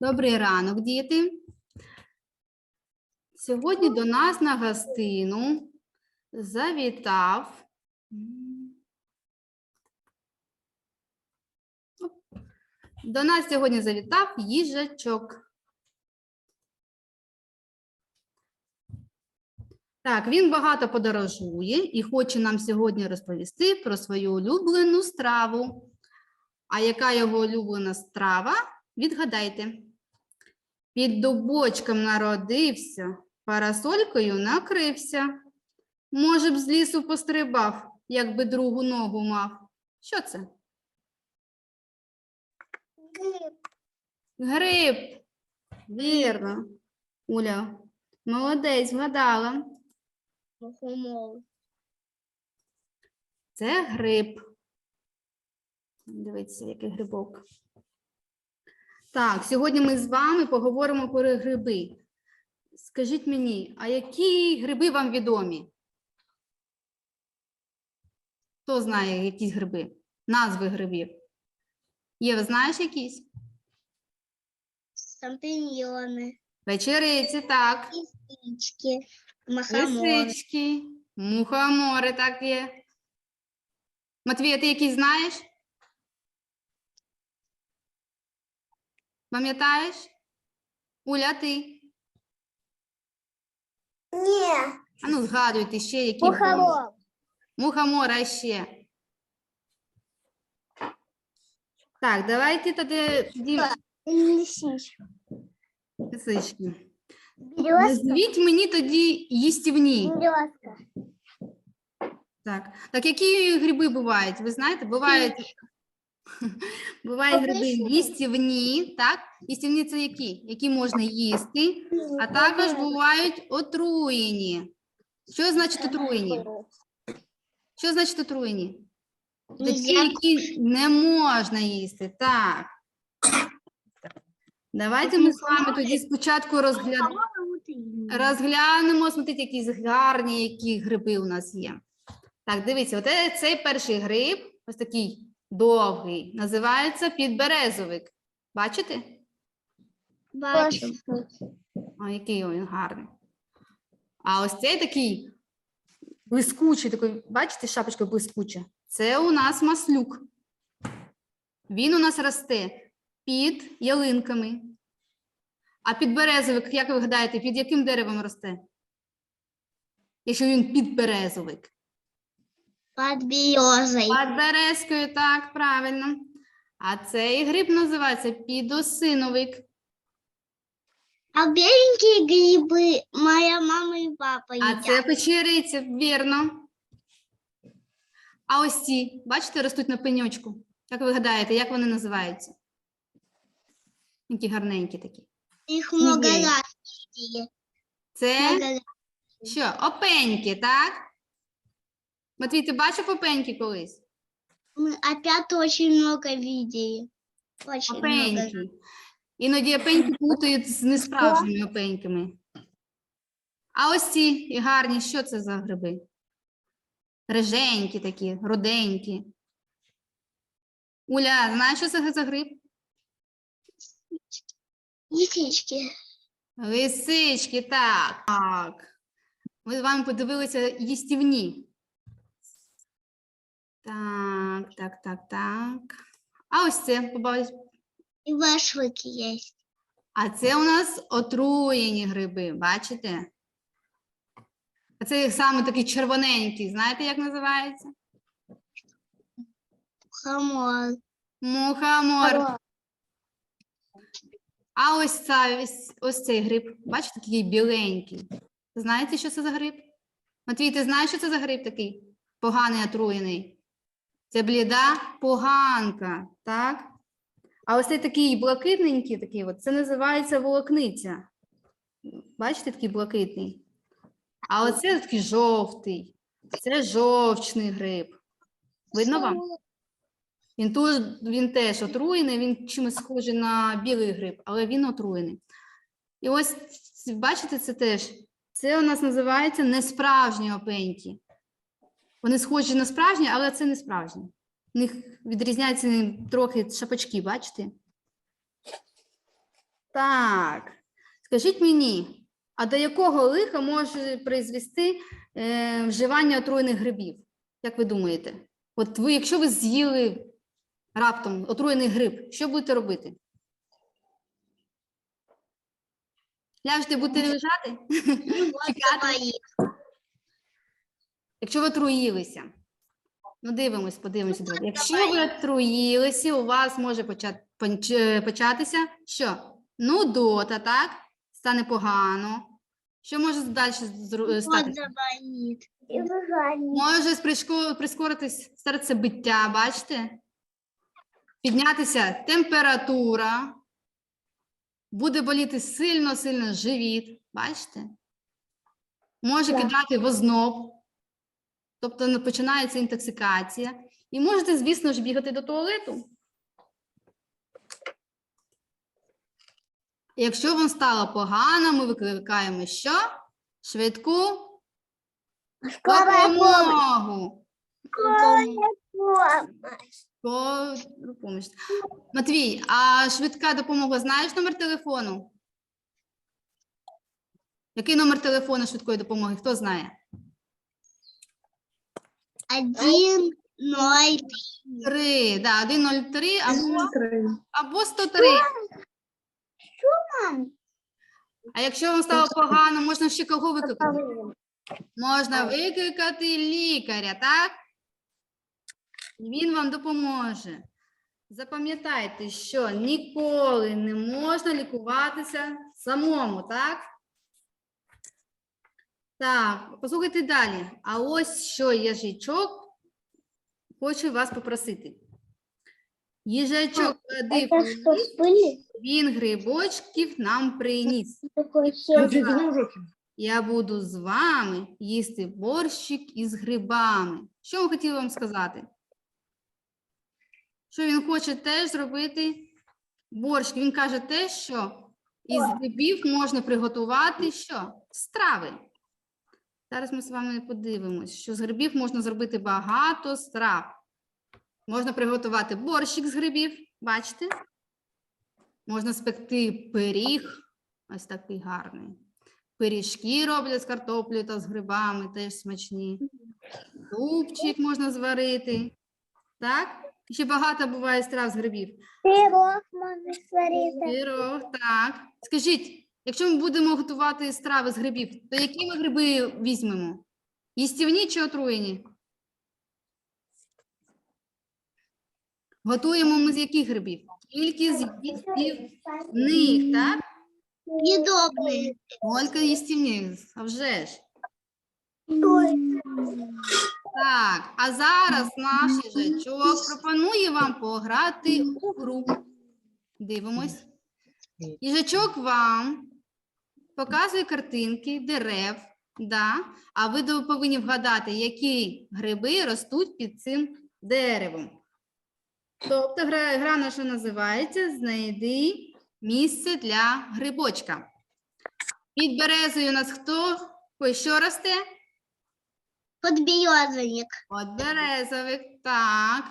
Добрий ранок, діти. Сьогодні до нас на гостину завітав. До нас сьогодні завітав їжачок. Так, він багато подорожує і хоче нам сьогодні розповісти про свою улюблену страву. А яка його улюблена страва? Відгадайте. Під дубочком народився, парасолькою накрився. Може б, з лісу пострибав, якби другу ногу мав. Що це? Гриб. Гриб. Вірно. Уля, молодець, вгадала. Це гриб. Дивіться, який грибок. Так, сьогодні ми з вами поговоримо про гриби. Скажіть мені, а які гриби вам відомі? Хто знає якісь гриби? Назви грибів? Є, ви знаєш якісь? Шампиньоны, Вечериці, так. лисички, махоморы. Лисички, мухомори, так є. Матвія, ти якісь знаєш? Пам'ятаєш? Уля, ти? Не, А ну згадуйте ще, які були. мухомор. Мухомора а ще. Так, давайте тоді тоді Лисичка. лисички. Березка. Назвіть мені тоді їстівні. Березка. Так. так, які гриби бувають? Ви знаєте, бувають, бувають гриби їстівні, так? Їстівні це які? Які можна їсти, а також бувають отруєні. Що значить отруєні? Що значить отруєні? Такі, Нельзя які не можна їсти. Так. Давайте ми з вами тоді спочатку розгляд... розглянемо, смотрите, які гарні, які гриби у нас є. Так, дивіться, от цей перший гриб, ось такий довгий, називається підберезовик. Бачите? Бачу. О, який він гарний. А ось цей такий блискучий, такий, бачите, шапочка блискуча. Це у нас маслюк. Він у нас росте під ялинками. А підберезовик, як ви гадаєте, під яким деревом росте? Якщо він підберезовик. Под березой. Під березкою, так, правильно. А цей гриб називається підосиновик. А беленькие грибы моя мама и папа А це печериця, вірно. А ось ці, бачите, ростуть на пеньочку. Як ви гадаєте, як вони називаються? Які гарненькі такі. Их много раз. Це Много раз. що? Опеньки, так? Матвій, ти бачив опеньки колись? Мы опять очень много видели. Очень много. Опеньки. Іноді опеньки плутають з несправжніми опеньками. А ось ці і гарні, що це за гриби? Риженькі такі, руденькі. Уля, знаєш, що це за гриб? Лисички. Лисички, так. Так. Ми з вами подивилися їстівні. Так, так, так, так. А ось це, побачиш. И башлыки есть. А це у нас отруєні гриби, бачите? А це саме такий червоненький, знаєте, як називається? Хамор. Мухомор. А ось, ця, ось, ось цей гриб, бачите, такий біленький. Знаєте, що це за гриб? Матвій, ти знаєш, що це за гриб такий? Поганий отруєний. Це бліда поганка, так? А ось цей такий блакитненький, такий от, це називається волокниця. Бачите, такий блакитний. А оце такий жовтий. Це жовчний гриб. Видно вам? Він, туж, він теж отруєний, він чимось схожий на білий гриб, але він отруєний. І ось, бачите, це теж. Це у нас називається несправжні опеньки. Вони схожі на справжні, але це не справжні. В них відрізняються трохи шапочки, бачите? Так, скажіть мені, а до якого лиха може призвести е, вживання отруєних грибів? Як ви думаєте? От ви, якщо ви з'їли раптом отруєний гриб, що будете робити? Ляжете, будете лежати? Чекати? Якщо ви отруїлися. Ну, дивимось, подивимося. давайте. Якщо ви отруїлися, у вас може почати, початися що? Нудота, так? Стане погано. Що може далі стати? Може прискоритись серцебиття, бачите? Піднятися температура. Буде боліти сильно-сильно живіт, бачите? Може Так. кидати в озноб, тобто починається інтоксикація. І можете, звісно ж, бігати до туалету. Якщо вам стало погано, ми викликаємо що? Швидку допомогу. Матвій, а швидка допомога знаєш номер телефону? Який номер телефону швидкої допомоги? Хто знає? Один, ноль, Три, да, 103 або, або 103. А якщо вам стало погано, можна ще кого викликати? Можна викликати лікаря, так? Він вам допоможе. Запам'ятайте, що ніколи не можна лікуватися самому, так? Так, послухайте далі. А ось що їжачок хочу вас попросити. Їжачок ходив, у ліс, він грибочків нам приніс. Я буду з вами їсти борщик із грибами. Що він хотів вам сказати? Що він хоче теж зробити борщ. Він каже те, що із грибів можна приготувати що? Страви. Зараз ми з вами подивимось, що з грибів можна зробити багато страв. Можна приготувати борщик з грибів, бачите? Можна спекти пиріг, ось такий гарний. Пиріжки роблять з картоплею та з грибами, теж смачні. Супчик можна зварити. Так? Ще багато буває страв з грибів. Пирог можно сварить. Пирог, так. Скажіть, якщо ми будемо готувати страви з грибів, то які ми гриби візьмемо? Їстівні чи отруєні? Готуємо ми з яких грибів? Тільки з їстівних, так? Съедобные. Тільки їстівних, а вже ж. Так, а зараз наш їжачок пропонує вам пограти у гру. Дивимось. Їжачок вам показує картинки дерев, да? а ви повинні вгадати, які гриби ростуть під цим деревом. Тобто гра, гра наша називається Знайди місце для грибочка. Під березою у нас хто? Ой, що росте? Подберезовик. От березовик, так.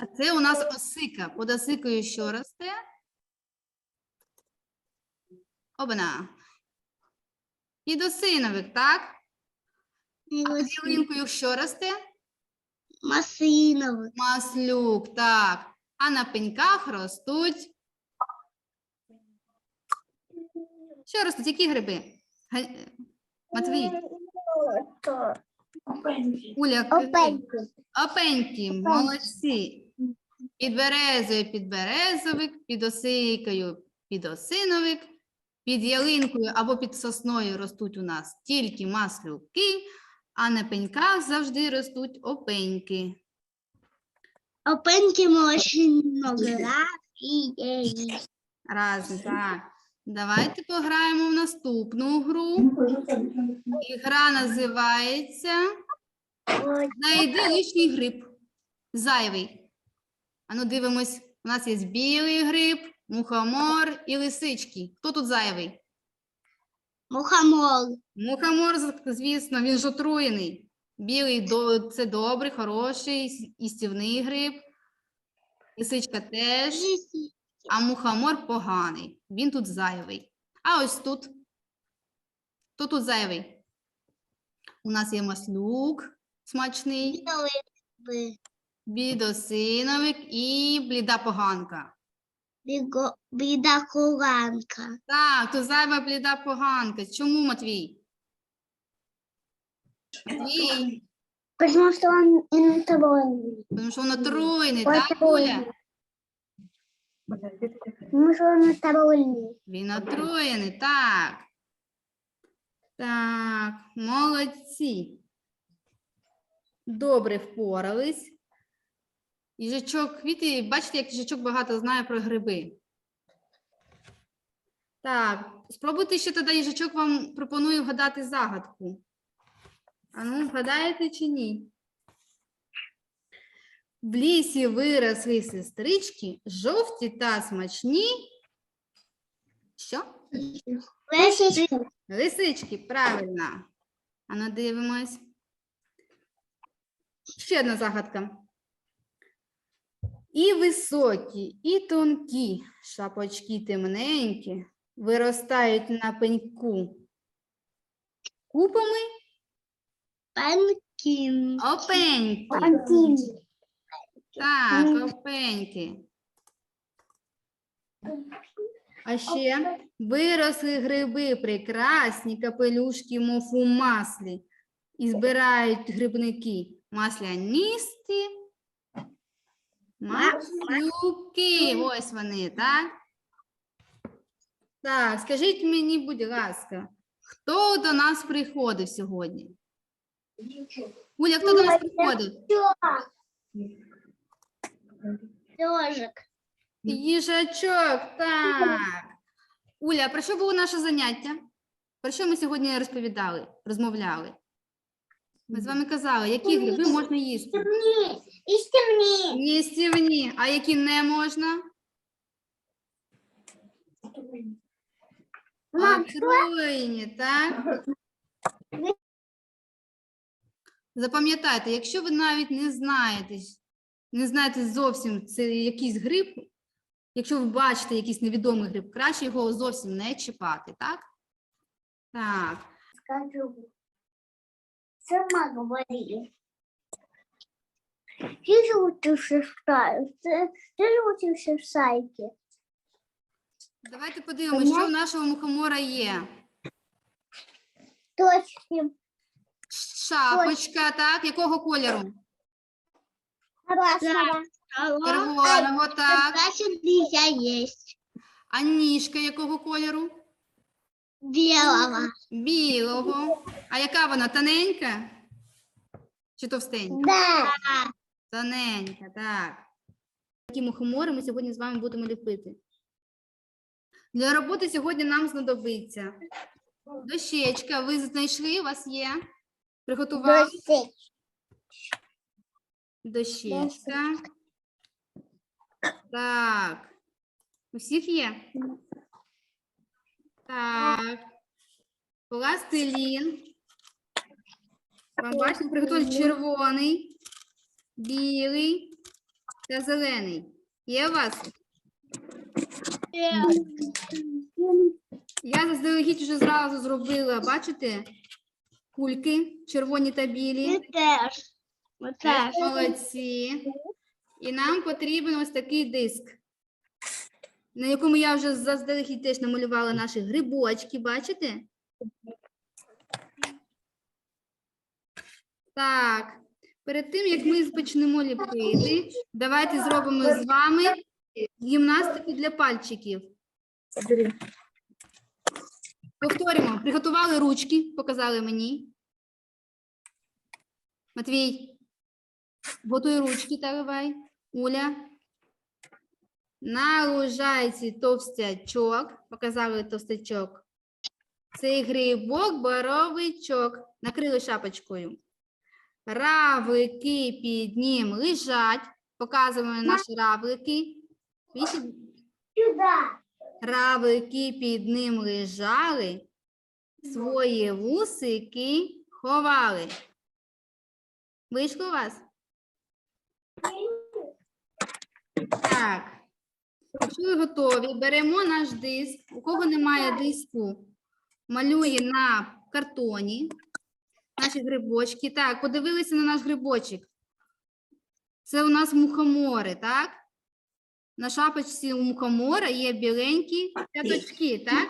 А це у нас осика. Под осикою що росте? Обана. Підосиновик, так? А під ялинкою що росте? Маслиновый. Маслюк, так. А на пеньках ростуть. Що ростуть? Які гриби? Га- Матвій, Уля. Опеньки. Опеньки, молодці. Під березою підберезовик, під осикою підосиновик, під ялинкою або під сосною ростуть у нас тільки маслюки, а на пеньках завжди ростуть опеньки. Опеньки мы очень много раз и есть. Разом, так. Давайте пограємо в наступну гру. І гра називається Знайди лишній гриб. Зайвий. Ану, дивимось. У нас є білий гриб, мухомор і лисички. Хто тут зайвий? Мухомор. Мухомор, звісно, він ж отруєний. Білий це добрий, хороший, їстівний гриб. Лисичка теж. А мухомор поганий. Він тут зайвий. А ось тут. Хто тут зайвий? У нас є маслюк смачний, бідосиновик і бліда поганка. Беда куранка. Так, то зайва бліда поганка. Чому, Матвій? Матвій, Потому что он интегральный. тому що воно труйний, так, Оля? Потому что он интегральный. Він отруєний, так. Так, молодці. Добре впорались. Їжачок, Віти, бачите, як їжачок багато знає про гриби. Так, спробуйте ще тоді їжачок вам пропонує вгадати загадку. А ну, вгадаєте чи ні? В лісі виросли сестрички, жовті та смачні. Що? Лисичка. Лисички, правильно. А ну дивимось. Ще одна загадка. І високі, і тонкі, шапочки темненькі, виростають на пеньку. Купами Панкин. опеньки. Так, опеньки. А ще виросли гриби прекрасні, капелюшки, мов у маслі. І збирають грибники маслянисті, маслюки. Ось вони, так? Так, скажіть мені, будь ласка, хто до нас приходив сьогодні? Уля, хто до нас приходив? Ежик. Їжачок, так. Уля, про що було наше заняття? Про що ми сьогодні розповідали, розмовляли? Ми з вами казали, які гриби можна їсти. Темни. И стемни. Їстівні, а які не можна? Отруєні, так? Запам'ятайте, якщо ви навіть не знаєте, не знаєте зовсім це якийсь гриб, якщо ви бачите якийсь невідомий гриб, краще його зовсім не чіпати, так? Так. Скажу Сама говори. Ты же учишься в сай- ты- Ты же учишься в сайке. Давайте подивимося, що в нашого мухомора є. Точки. Шапочка, так? Якого кольору? Красного. Червоного, так. Значит, нельзя есть. А ніжка якого кольору? Белого. Білого. А яка вона? Тоненька? Чи товстенька? Да. Тоненька, так. Такі мухомори ми сьогодні з вами будемо ліпити. Для роботи сьогодні нам знадобиться дощечка. Ви знайшли, у вас є? Приготували дощечка. Так. У всіх є? Так. Пластилін. Вам бачите, приготували червоний, білий та зелений. Є у вас? Я заздалегідь вже зразу зробила, бачите? Кульки червоні та білі. Теж. Мы теж. Молодці. І нам потрібен ось такий диск, на якому я вже заздалегідь теж намалювала наші грибочки, бачите? Так, перед тим, як ми почнемо ліпити, давайте зробимо з вами гімнастику для пальчиків. Повторюємо, приготували ручки, показали мені. Матвій, готуй ручки, давай. Уля. На лужайці товстячок, показали товстячок. Цей грибок боровичок. Накрили шапочкою. Равлики під ним лежать. Показуємо наші равлики. Равлики під ним лежали, свої вусики ховали. Вийшло у вас? Так. Якщо ви готові, беремо наш диск. У кого немає диску, малює на картоні наші грибочки. Так, подивилися на наш грибочок. Це у нас мухомори, так? На шапочці у мухомора є біленькі п'яточки, так?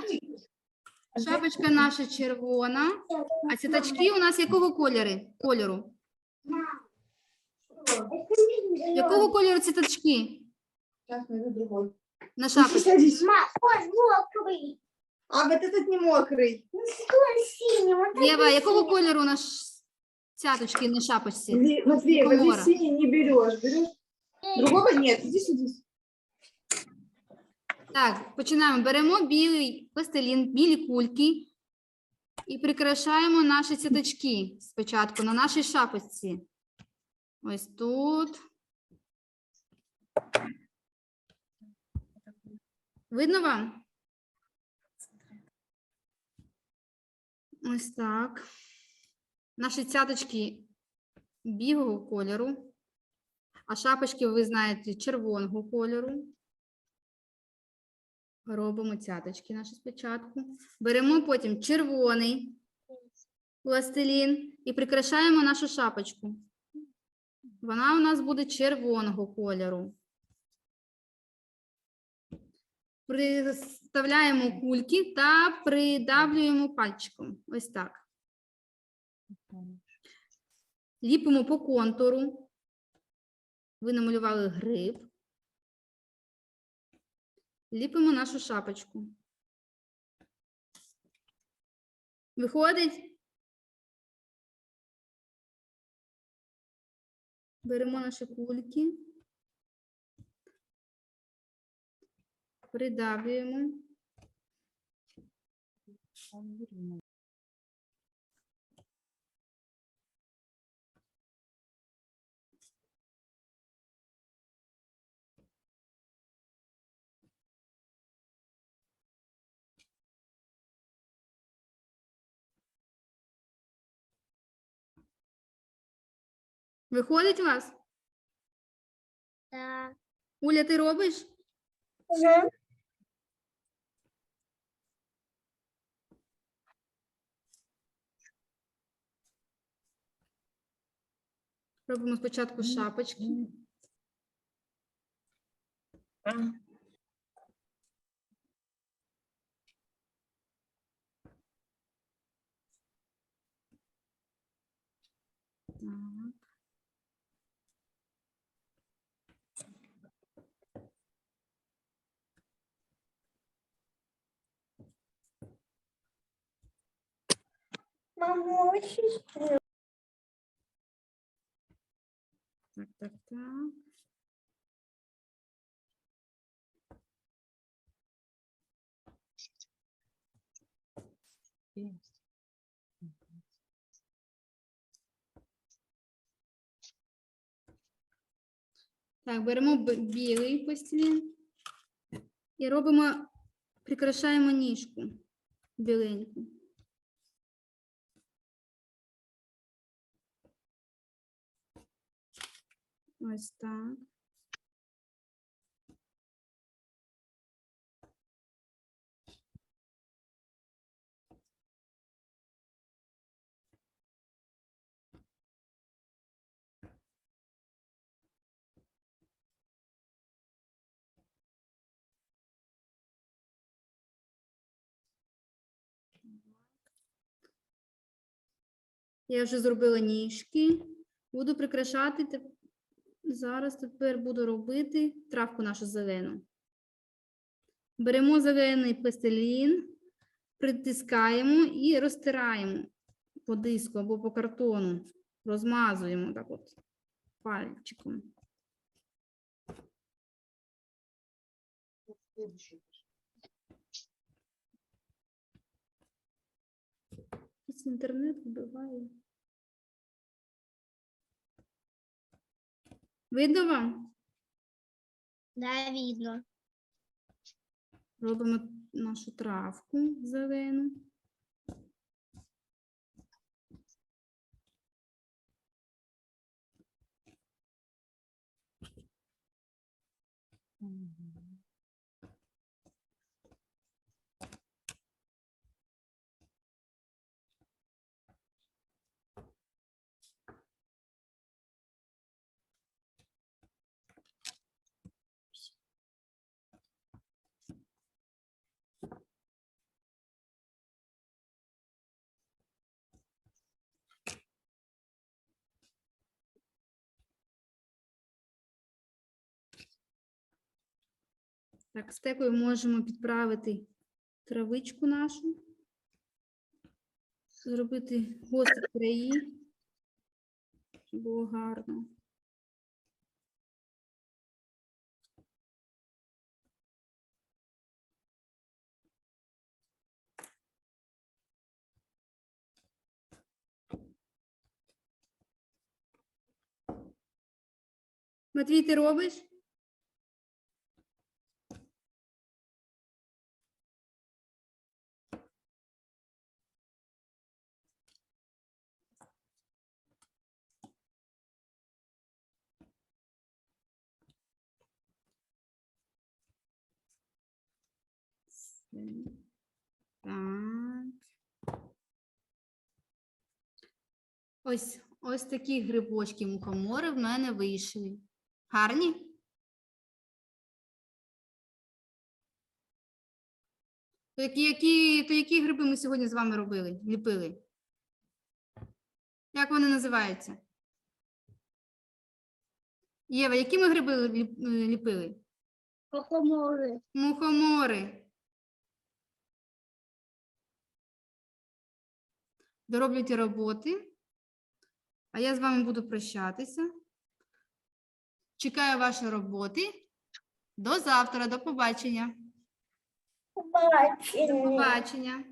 Шапочка наша червона. А цяточки у нас якого кольору? кольору? Якого кольору цяточки Сейчас найду другой. на шапочці? Садись. Ма, он мокрый. А вот этот не мокрый. Он синий, вот Єва, якого кольору у нас цяточки на шапочці? Ли- Матвей, вот Мухомора. здесь синий не берешь. Берешь? Другого нет. Иди сюда. Так, починаємо. Беремо білий пластилін, білі кульки і прикрашаємо наші цяточки спочатку на нашій шапочці. Ось тут. Видно вам? Ось так. Наші цяточки білого кольору, а шапочки, ви знаєте, червоного кольору. Робимо цяточки наші спочатку. Беремо потім червоний пластилін і прикрашаємо нашу шапочку. Вона у нас буде червоного кольору. Приставляємо кульки та придавлюємо пальчиком. Ось так. Ліпимо по контуру. Ви намалювали гриб. Ліпимо нашу шапочку. Виходить? Беремо наші кульки. Придавлюємо. Виходить у вас? Да. Уля, ти робиш? Робимо спочатку шапочки. Так. Мама очень Так, так, так. Беремо білий пластилін і робимо, прикрашаємо ніжку біленьку. Ось так. Я вже зробила ніжки. Буду прикрашати. Зараз тепер буду робити травку нашу зелену. Беремо зелений пластилін, притискаємо і розтираємо по диску або по картону. Розмазуємо так от пальчиком. Якийсь інтернет вбиває. Видно вам? Да, видно. Робимо нашу травку зелену. Так, стекою можемо підправити травичку нашу, зробити гострі краї, щоб було гарно. Матвій, ти робиш? Так. Ось, ось такі грибочки мухомори в мене вийшли. Гарні? То які, які, то які гриби ми сьогодні з вами робили, ліпили? Як вони називаються? Єва, які ми гриби ліпили? Похоморы. Мухомори. Дороблюйте роботи. А я з вами буду прощатися. Чекаю ваші роботи. До завтра, до побачення. До побачення.